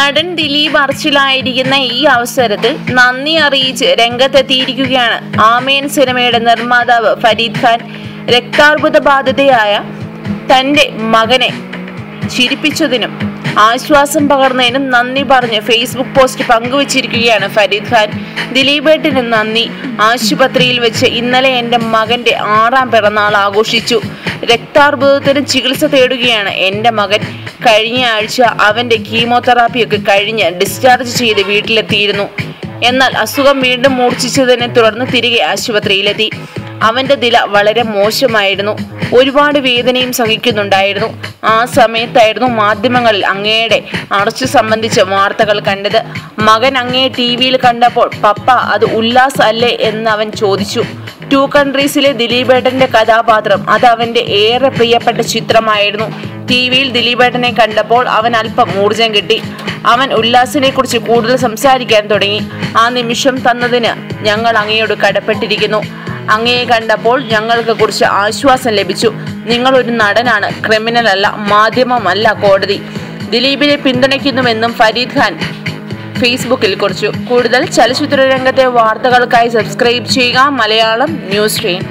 നടൻ ദിലീപ് അർച്ചിലായിരിക്കുന്ന ഈ അവസരത്തിൽ നന്ദി അറിയിച്ച് രംഗത്തെത്തിയിരിക്കുകയാണ്. ആമേൻ സിനിമയുടെ നിർമ്മാതാവ് ഫരീദ് ഖാൻ രക്താർബുദ ബാധിതയായ തന്റെ മകനെ ചിരിപ്പിച്ചതിനും ആശ്വാസം പകർന്നതിനും നന്ദി പറഞ്ഞ് ഫേസ്ബുക്ക് പോസ്റ്റ് പങ്കുവച്ചിരിക്കുകയാണ് ഫരീദ് ഖാൻ. ദിലീപേട്ടിന് നന്ദി. ആശുപത്രിയിൽ വെച്ച് ഇന്നലെ എന്റെ മകന്റെ ആറാം പിറന്നാൾ ആഘോഷിച്ചു. രക്താർബുദത്തിന് ചികിത്സ തേടുകയാണ് എന്റെ മകൻ. കഴിഞ്ഞ ആഴ്ച അവന്റെ കീമോതെറാപ്പിയൊക്കെ കഴിഞ്ഞ് ഡിസ്ചാർജ് ചെയ്ത് വീട്ടിലെത്തിയിരുന്നു. എന്നാൽ അസുഖം വീണ്ടും മൂർച്ഛിച്ചതിനെ തുടർന്ന് തിരികെ ആശുപത്രിയിലെത്തി. അവന്റെ നില വളരെ മോശമായിരുന്നു. ഒരുപാട് വേദനയും സഹിക്കുന്നുണ്ടായിരുന്നു. ആ സമയത്തായിരുന്നു മാധ്യമങ്ങളിൽ അങ്ങയുടെ അറസ്റ്റ് സംബന്ധിച്ച വാർത്തകൾ കണ്ടത്. മകൻ അങ്ങയെ ടി വിയിൽ കണ്ടപ്പോൾ പപ്പ അത് ഉല്ലാസ് അല്ലേ? എന്ന് അവൻ ചോദിച്ചു. ടു കൺട്രീസിലെ ദിലീപേട്ടന്റെ കഥാപാത്രം അത് അവന്റെ ഏറെ പ്രിയപ്പെട്ട ചിത്രമായിരുന്നു. ടി വിയിൽ ദിലീപേട്ടനെ കണ്ടപ്പോൾ അവൻ അല്പം ഊർജം കിട്ടി. അവൻ ഉല്ലാസിനെ കുറിച്ച് കൂടുതൽ സംസാരിക്കാൻ തുടങ്ങി. ആ നിമിഷം തന്നതിന് ഞങ്ങൾ അങ്ങയോട് കടപ്പെട്ടിരിക്കുന്നു. അങ്ങയെ കണ്ടപ്പോൾ ഞങ്ങൾക്ക് കുറച്ച് ആശ്വാസം ലഭിച്ചു. നിങ്ങൾ ഒരു നടനാണ് ക്രിമിനൽ അല്ല മാധ്യമമല്ല കോടതി. ദിലീപിനെ പിന്തുണയ്ക്കുന്നുവെന്നും ഫരീദ് ഖാൻ ഫേസ്ബുക്കിൽ കുറിച്ചു. കൂടുതൽ ചലച്ചിത്ര രംഗത്തെ വാർത്തകൾക്കായി സബ്സ്ക്രൈബ് ചെയ്യുക മലയാളം ന്യൂസ് സ്ട്രീം